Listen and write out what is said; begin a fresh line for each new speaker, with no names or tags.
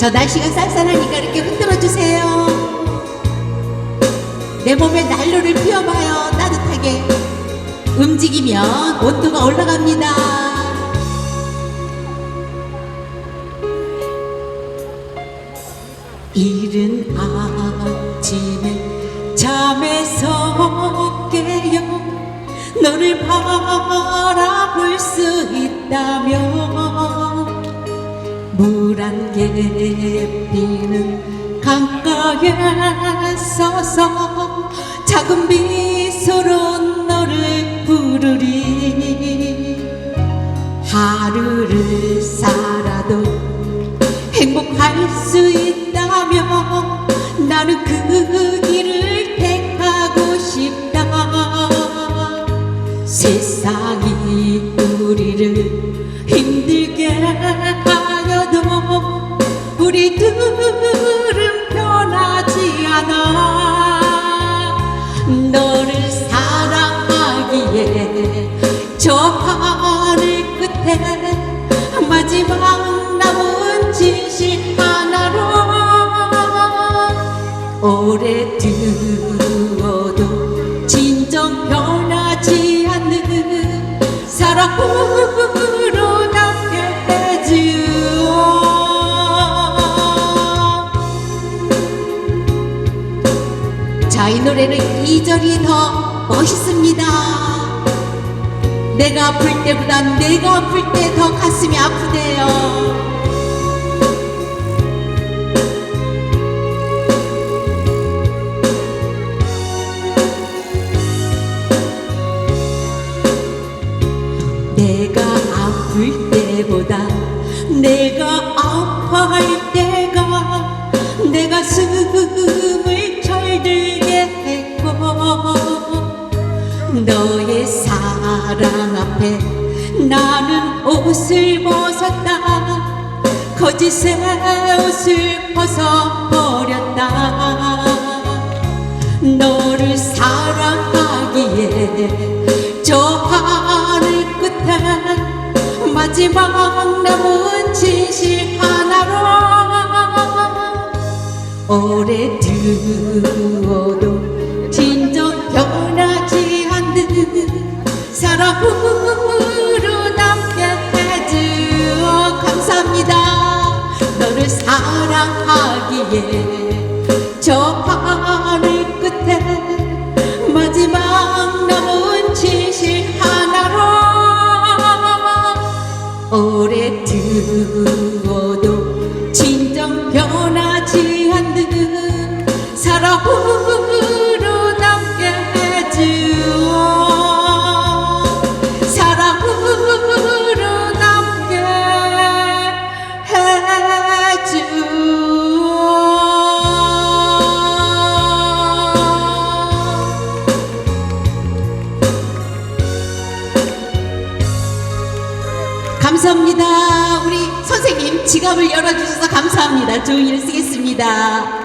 저 날씨가 쌀쌀하니까 이렇게 흔들어 주세요. 내 몸에 난로를 피워봐요. 따뜻하게. 움직이면 온도가 올라갑니다. 이른 아침에 잠에서 깨어 너를 바라볼 수 있다면 물한개 피는 강가에 서서 작은 미소로 너를 부르리. 하루를 살아도 행복할 수 있다면 나는 그 길을 택하고 싶다. 세상이 우리 둘은 변하지 않아. 너를 사랑하기에 저 하늘 끝에 마지막 남은 진실 하나로 오래 두어도 진정 변하지 않는 사랑 노래는 2절이 더 멋있습니다. 내가 아플 때보다 내가 아플 때 더 가슴이 아프대요. 내가 아플 때보다 내가 아파할 때가 내 가슴을 했고 너의 사랑 앞에 나는 옷을 벗었다. 거짓의 옷을 벗어버렸다. 너를 사랑하기에 저 하늘 끝에 마지막 남은 진실 하나로 오래 두어도 사랑으로 남게 해주어 감사합니다. 너를 사랑하기에 저 하늘 끝에 마지막 남은 진실 하나로 오래 두 감사합니다. 우리 선생님 지갑을 열어주셔서 감사합니다. 좋은 일 쓰겠습니다.